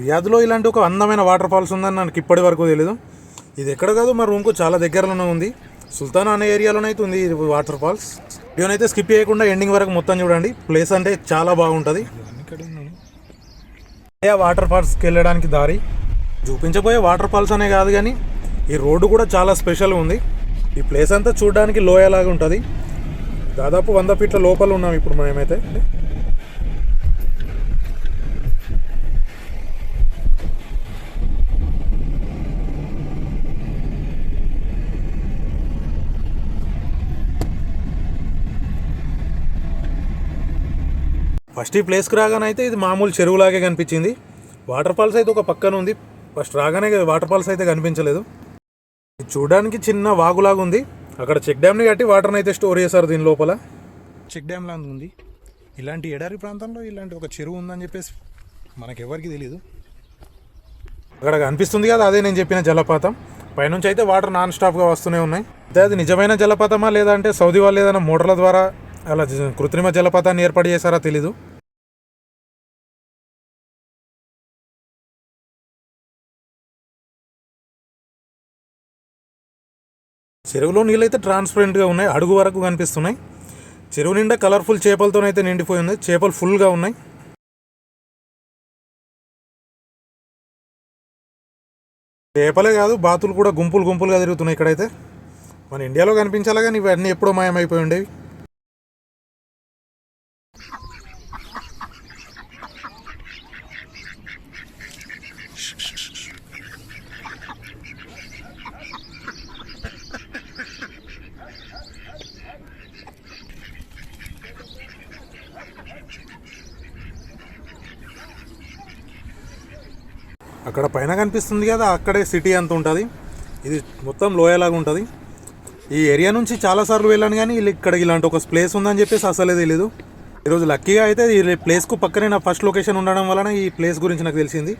రియాద్లో ఇలాంటి ఒక అందమైన వాటర్ ఫాల్స్ ఉందని నాకు ఇప్పటి వరకు తెలియదు ఇది ఎక్కడ కాదు మా రూమ్కు చాలా దగ్గరలోనే ఉంది. సుల్తాన్ అనే ఏరియాలోనే అయితే ఉంది ఇది వాటర్ ఫాల్స్. వీడియోనైతే స్కిప్ చేయకుండా ఎండింగ్ వరకు మొత్తం చూడండి. ప్లేస్ అంటే చాలా బాగుంటుంది. ఆ వాటర్ ఫాల్స్కి వెళ్ళడానికి దారి? చూపించబోయే వాటర్ ఫాల్స్ అనే కాదు కానీ ఈ రోడ్డు కూడా చాలా స్పెషల్ ఉంది. ఈ ప్లేస్ అంతా చూడడానికి లోయలాగా ఉంటుంది. దాదాపు వంద ఫీట్ల లోపల ఉన్నాం ఇప్పుడు మేమైతే. ఫస్ట్ ఈ ప్లేస్కి రాగానే అయితే ఇది మామూలు చెరువులాగే కనిపించింది. వాటర్ ఫాల్స్ అయితే ఒక పక్కన ఉంది. ఫస్ట్ రాగానే వాటర్ ఫాల్స్ అయితే కనిపించలేదు. చూడడానికి చిన్న వాగులాగా ఉంది. అక్కడ చెక్ డ్యామ్ని కట్టి వాటర్ని అయితే స్టోర్ చేశారు దీని లోపల. చెక్ డ్యామ్ లాగా ఉంది. ఇలాంటి ఎడారి ప్రాంతంలో ఇలాంటి ఒక చెరువు ఉందని చెప్పేసి మనకెవరికి తెలియదు అక్కడ కనిపిస్తుంది కదా అదే నేను చెప్పిన జలపాతం. పైనుంచి అయితే వాటర్ నాన్ స్టాప్గా వస్తూనే ఉన్నాయి. అయితే అది నిజమైన జలపాతమా లేదంటే సౌదీ వాళ్ళు ఏదైనా మోటార్ల ద్వారా అలా కృత్రిమ జలపాతాన్ని ఏర్పాటు చేశారా తెలీదు. చెరువులో నీళ్ళైతే ట్రాన్స్పరెంట్గా ఉన్నాయి. అడుగు వరకు కనిపిస్తున్నాయి. చెరువు నిండా కలర్ఫుల్ చేపలతోనైతే నిండిపోయి ఉంది. చేపలు ఫుల్గా ఉన్నాయి. చేపలే కాదు బాతులు కూడా గుంపులు గుంపులుగా తిరుగుతున్నాయి ఇక్కడైతే. మన ఇండియాలో కనిపించాలి కానీ ఇవన్నీ ఎప్పుడో మాయమైపోయి ఉండేవి. అక్కడ పైన కనిపిస్తుంది కదా అక్కడే సిటీ అంత ఉంటుంది. ఇది మొత్తం లోయలాగా ఉంటుంది. ఈ ఏరియా నుంచి చాలాసార్లు వెళ్ళాను కానీ వీళ్ళు ఇక్కడ ఇలాంటి ఒక ప్లేస్ ఉందని చెప్పేసి అసలే తెలీదు. ఈరోజు లక్కీగా అయితే ఈ ప్లేస్కు పక్కనే నా ఫస్ట్ లొకేషన్ ఉండడం వలన ఈ ప్లేస్ గురించి నాకు తెలిసింది.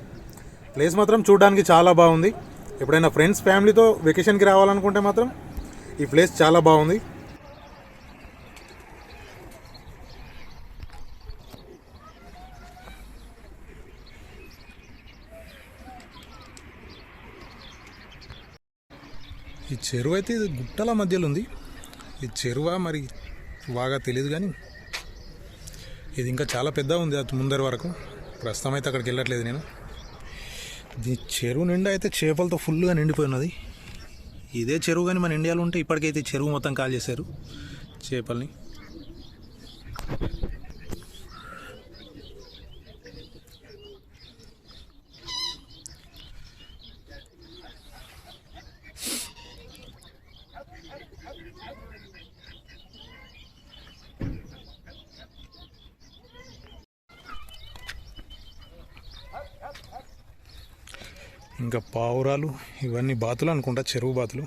ప్లేస్ మాత్రం చూడడానికి చాలా బాగుంది. ఎప్పుడైనా ఫ్రెండ్స్ ఫ్యామిలీతో వెకేషన్కి రావాలనుకుంటే మాత్రం ఈ ప్లేస్ చాలా బాగుంది. ఈ చెరువు అయితే ఇది గుట్టల మధ్యలో ఉంది. ఈ చెరువ మరి బాగా తెలియదు కానీ ఇది ఇంకా చాలా పెద్ద ఉంది అది ముందర వరకు. ప్రస్తుతం అయితే అక్కడికి వెళ్ళట్లేదు నేను. ఈ చెరువు నిండా అయితే చేపలతో ఫుల్గా నిండిపోయినది. ఇదే చెరువు కానీ మన ఇండియాలో ఉంటే ఇప్పటికైతే చెరువు మొత్తం కాల్ చేశారు చేపల్ని. ఇంకా పావురాలు ఇవన్నీ బాతులు అనుకుంటా చెరువు బాతులు.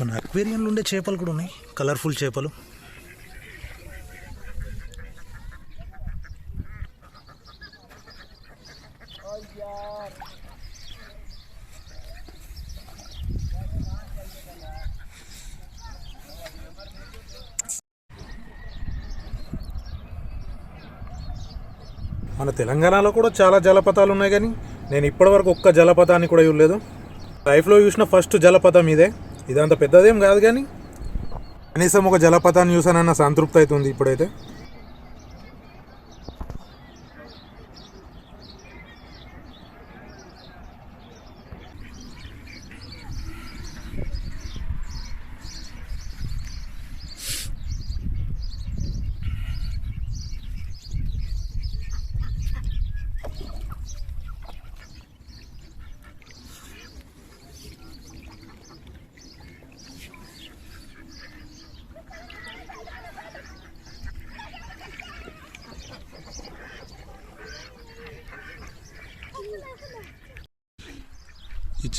మన అక్వేరియంలో ఉండే చేపలు కూడా ఉన్నాయి. కలర్ఫుల్ చేపలు. మన తెలంగాణలో కూడా చాలా జలపాతాలు ఉన్నాయి కానీ నేను ఇప్పటివరకు ఒక్క జలపాతాన్ని కూడా చూడలేదు. లైఫ్లో చూసిన ఫస్ట్ జలపాతం ఇదే. ఇదంత పెద్దదేం కాదు కానీ కనీసం ఒక జలపాతాన్ని చూసానన్న సంతృప్తి అవుతుంది ఇప్పుడైతే.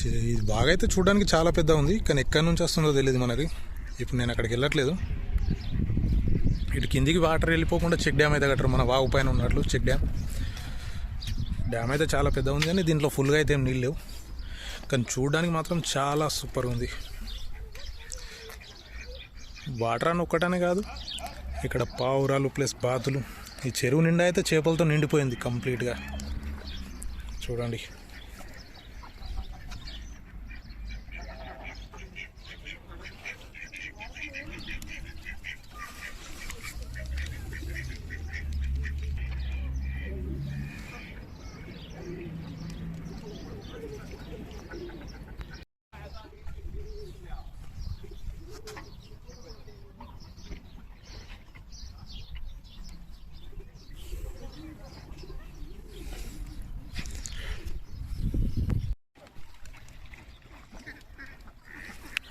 ఇది బాగా అయితే చూడడానికి చాలా పెద్ద ఉంది కానీ ఎక్కడి నుంచి వస్తుందో తెలియదు మనకి ఇప్పుడు నేను అక్కడికి వెళ్ళట్లేదు. ఇటు కిందికి వాటర్ వెళ్ళిపోకుండా చెక్ డ్యామ్ అయితే కట్టరు మన వాగు పైన ఉన్నట్లు చెక్ డ్యామ్. డ్యామ్ అయితే చాలా పెద్ద ఉంది కానీ దీంట్లో ఫుల్గా అయితే ఏం నీళ్ళు లేవు. కానీ చూడడానికి మాత్రం చాలా సూపర్ ఉంది. వాటర్ అని ఒక్కటనే కాదు ఇక్కడ పావురాలు ప్లస్ బాతులు. ఈ చెరువు నిండా అయితే చేపలతో నిండిపోయింది కంప్లీట్గా. చూడండి.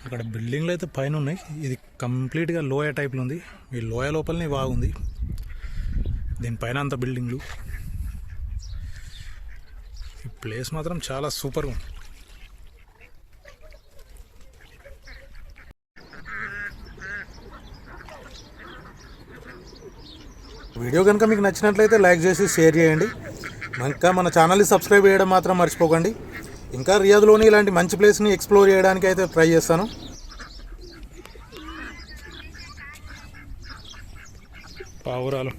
అక్కడ బిల్డింగ్లు అయితే పైన ఉన్నాయి. ఇది కంప్లీట్గా లోయ టైప్లో ఉంది. ఈ లోయ లోపలనే బాగుంది దీనిపైన అంత బిల్డింగ్లు. ఈ ప్లేస్ మాత్రం చాలా సూపర్గా ఉంది. వీడియో కనుక మీకు నచ్చినట్లయితే లైక్ చేసి షేర్ చేయండి. ఇంకా మన ఛానల్ని సబ్స్క్రైబ్ చేయడం మాత్రం మర్చిపోకండి. ఇంకా రియాద్లోని ఇలాంటి మంచి ప్లేస్ని ఎక్స్ప్లోర్ చేయడానికి అయితే ట్రై చేస్తాను. పావురాలు.